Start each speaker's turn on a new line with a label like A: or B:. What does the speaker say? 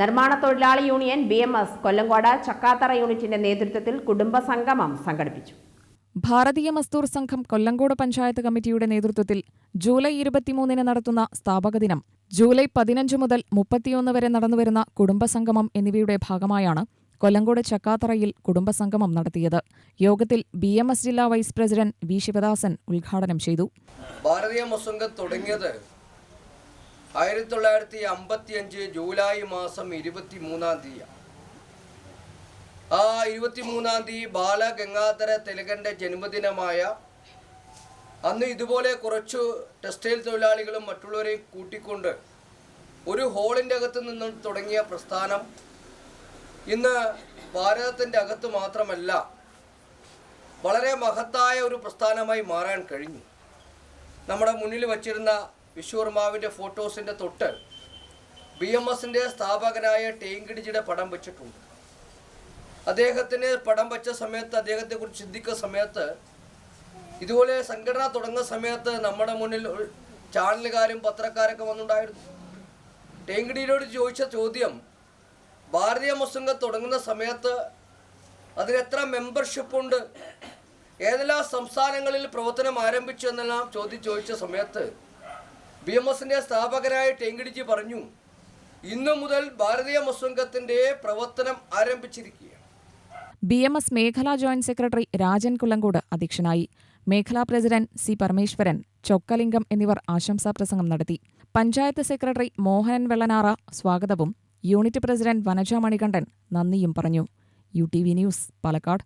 A: നിർമ്മാണ തൊഴിലാളി union B M S Kollengode Chakkathara യൂണിറ്റിന്റെ നേതൃത്വത്തിൽ കുടുംബ സംഗമം സംഘടിപ്പിച്ചു.
B: ഭാരതീയ മസ്തൂർ സംഘം കൊല്ലങ്കോട് പഞ്ചായത്ത് കമ്മിറ്റിയുടെ നേതൃത്വത്തിൽ ജൂലൈ ഇരുപത്തിമൂന്നിന് നടത്തുന്ന സ്ഥാപക ദിനം. ജൂലൈ പതിനഞ്ച് മുതൽ മുപ്പത്തിയൊന്ന് വരെ നടന്നുവരുന്ന കുടുംബസംഗമം എന്നിവയുടെ ഭാഗമായാണ് കൊല്ലങ്കോട് ചക്കാത്തറയിൽ കുടുംബസംഗമം നടത്തിയത്. യോഗത്തിൽ ബി എം എസ് ജില്ലാ വൈസ് പ്രസിഡന്റ് വി ശിവദാസൻ ഉദ്ഘാടനം ചെയ്തു.
C: ഭാരതീയ തുടങ്ങിയത് ആയിരത്തി തൊള്ളായിരത്തി അമ്പത്തി അഞ്ച് ജൂലൈ മാസം ഇരുപത്തി മൂന്നാം തീയതി. ആ ഇരുപത്തി മൂന്നാം തീയതി ബാലഗംഗാധര തിലകന്റെ ജന്മദിനമായ അന്ന് ഇതുപോലെ കുറച്ച് ടെക്സ്റ്റൈൽ തൊഴിലാളികളും മറ്റുള്ളവരെയും കൂട്ടിക്കൊണ്ട് ഒരു ഹോളിന്റെ അകത്ത് നിന്നും തുടങ്ങിയ പ്രസ്ഥാനം ഇന്ന് ഭാരതത്തിന്റെ അകത്ത് മാത്രമല്ല വളരെ മഹത്തായ ഒരു പ്രസ്ഥാനമായി മാറാൻ കഴിഞ്ഞു. നമ്മുടെ മുന്നിൽ വച്ചിരുന്ന വിശ്വകർമാവിന്റെ ഫോട്ടോസിന്റെ തൊട്ട് ബി എം എസിന്റെ സ്ഥാപകനായ ടേങ്കിടിജിയുടെ പടം വെച്ചിട്ടുണ്ട്. അദ്ദേഹത്തിന് പടം വെച്ച സമയത്ത് അദ്ദേഹത്തെക്കുറിച്ച് ചിന്തിക്കുന്ന സമയത്ത് ഇതുപോലെ സംഘടന തുടങ്ങുന്ന സമയത്ത് നമ്മുടെ മുന്നിൽ ചാനലുകാരും പത്രക്കാരൊക്കെ വന്നിട്ടുണ്ടായിരുന്നു ടേങ്കിടിയിലോട് ചോദിച്ച ചോദ്യം ഭാരതീയ മുസ്ലിം തുടങ്ങുന്ന സമയത്ത് അതിനെത്ര മെമ്പർഷിപ്പുണ്ട് ഏതെല്ലാം സംസ്ഥാനങ്ങളിൽ പ്രവർത്തനം ആരംഭിച്ചു എന്നെല്ലാം ചോദ്യം ചോദിച്ച സമയത്ത് ബി എം എസിന്റെ സ്ഥാപകനായ ടെങ്കിടിജി പറഞ്ഞു ഇന്നു മുതൽ ഭാരതീയ മുസ്ലിംഗത്തിന്റെ പ്രവർത്തനം ആരംഭിച്ചിരിക്കുകയാണ്.
B: ബി എം എസ് മേഖലാ ജോയിന്റ് സെക്രട്ടറി രാജൻ കുള്ളങ്കോട് അധ്യക്ഷനായി. മേഖലാ പ്രസിഡന്റ് സി പരമേശ്വരൻ ചൊക്കലിംഗം എന്നിവർ ആശംസാ പ്രസംഗം നടത്തി. പഞ്ചായത്ത് സെക്രട്ടറി മോഹനൻ വെള്ളനാറ സ്വാഗതവും യൂണിറ്റ് പ്രസിഡന്റ് വനജ മണികണ്ഠൻ നന്ദിയും പറഞ്ഞു. U T V news Palakkad.